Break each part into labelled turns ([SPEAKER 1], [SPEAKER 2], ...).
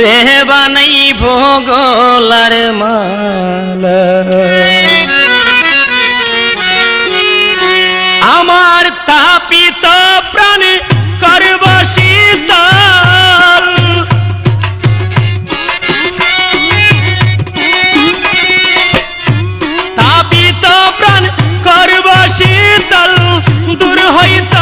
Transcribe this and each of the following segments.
[SPEAKER 1] রে বানাই ভোগলার মালা। আমার তাপিত প্রাণে করব শীতল। তাপিত প্রাণ করব শীতল, দূর হইতম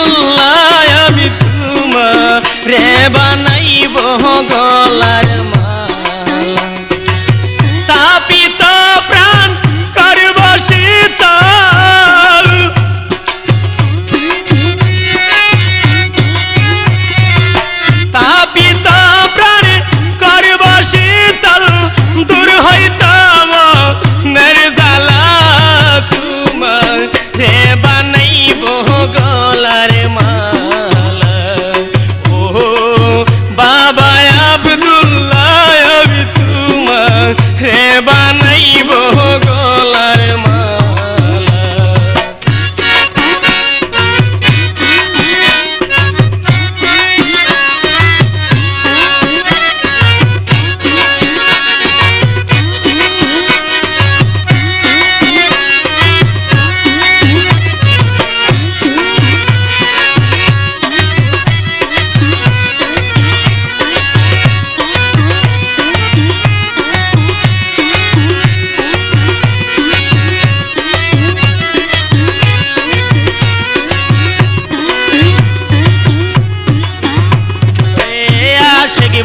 [SPEAKER 1] আবদুল্লাহ আমি তোমার রে বানাইব গলার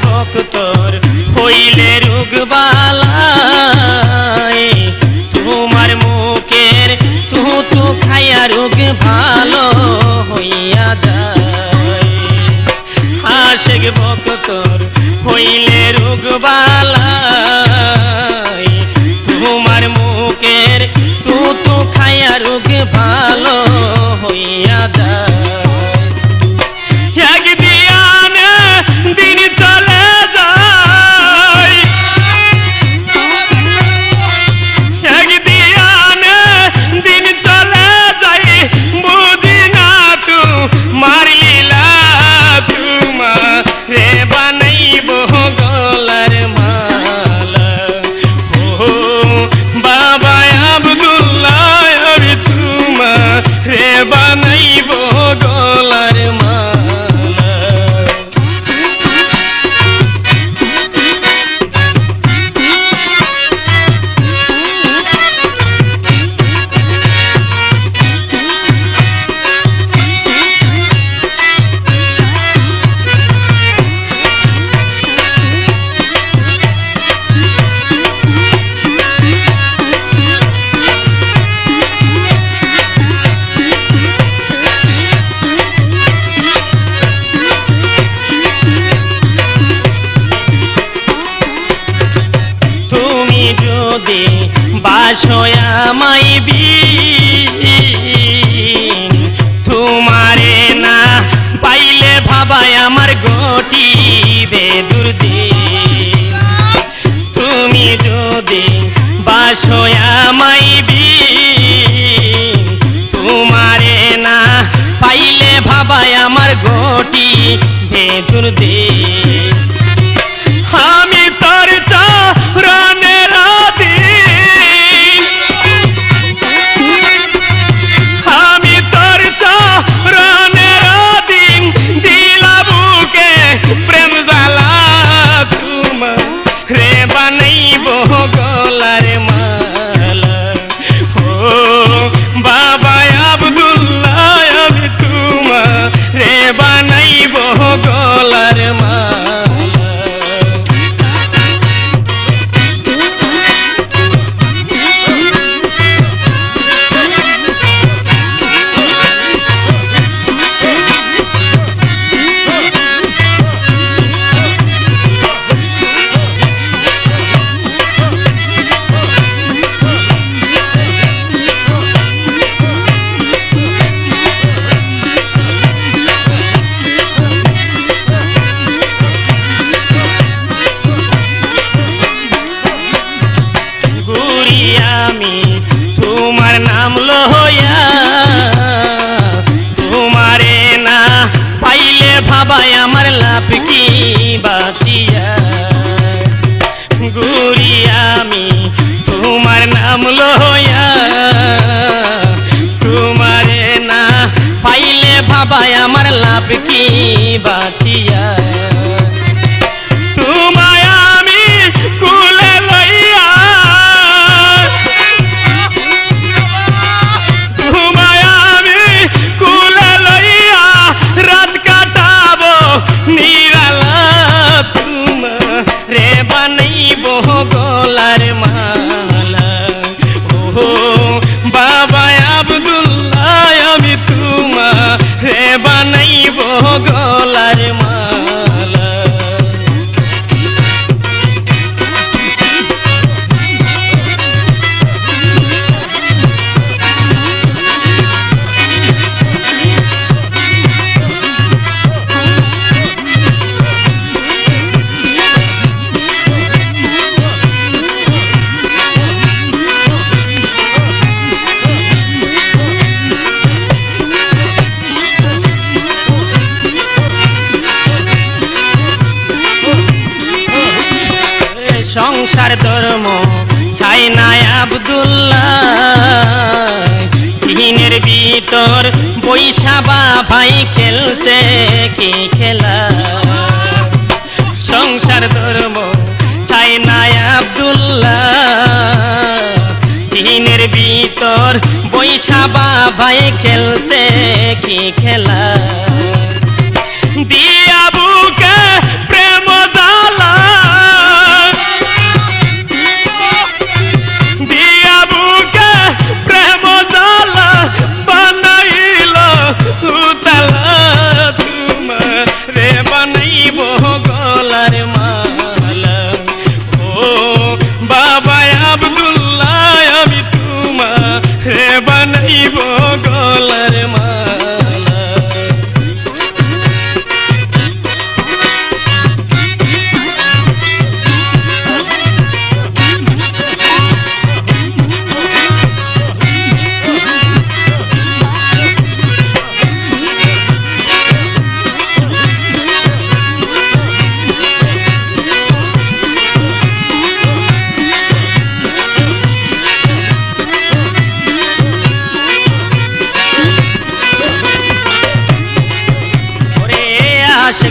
[SPEAKER 1] ভক্তর হইলে রোগবালাই। তোমার মুখের তু তু খাইয়া রোগ ভালো হইয়া যায়। আশেক ভক্তর হইলে রোগবালাই। তোমার মুখের তু তু খাইয়া রোগ ভালো হইয়া যায়। বাসয়া তোমারে না পাইলে আমার তুমি যদি বাসয়া মাইবি তোমারে না পাইলে ভাবাই আমার গটি বেদুর দে নাম কি সংসার ধর্ম চাই নাই আবদুল্লাহ। দিনের ভিতর বৈশাবা ভাই খেলছে, কি খেলা? সংসার ধর্ম চাই নাই আবদুল্লাহ। দিনের ভিতর বৈশাবা ভাই খেলছে, কি খেলা? দিয়াবু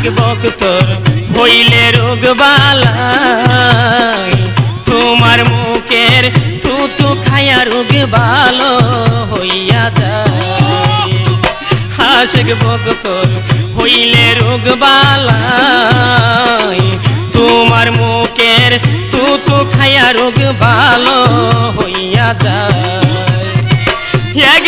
[SPEAKER 1] ভক্তর হইলে রোগবালাই। তোমার মুখের তুতু খায়া রোগ ভালো হইয়া যায়। হাসিক হইলে রোগবালাই। তোমার মুখের তুতু খায়া রোগ বাল হইয়া যায়। এক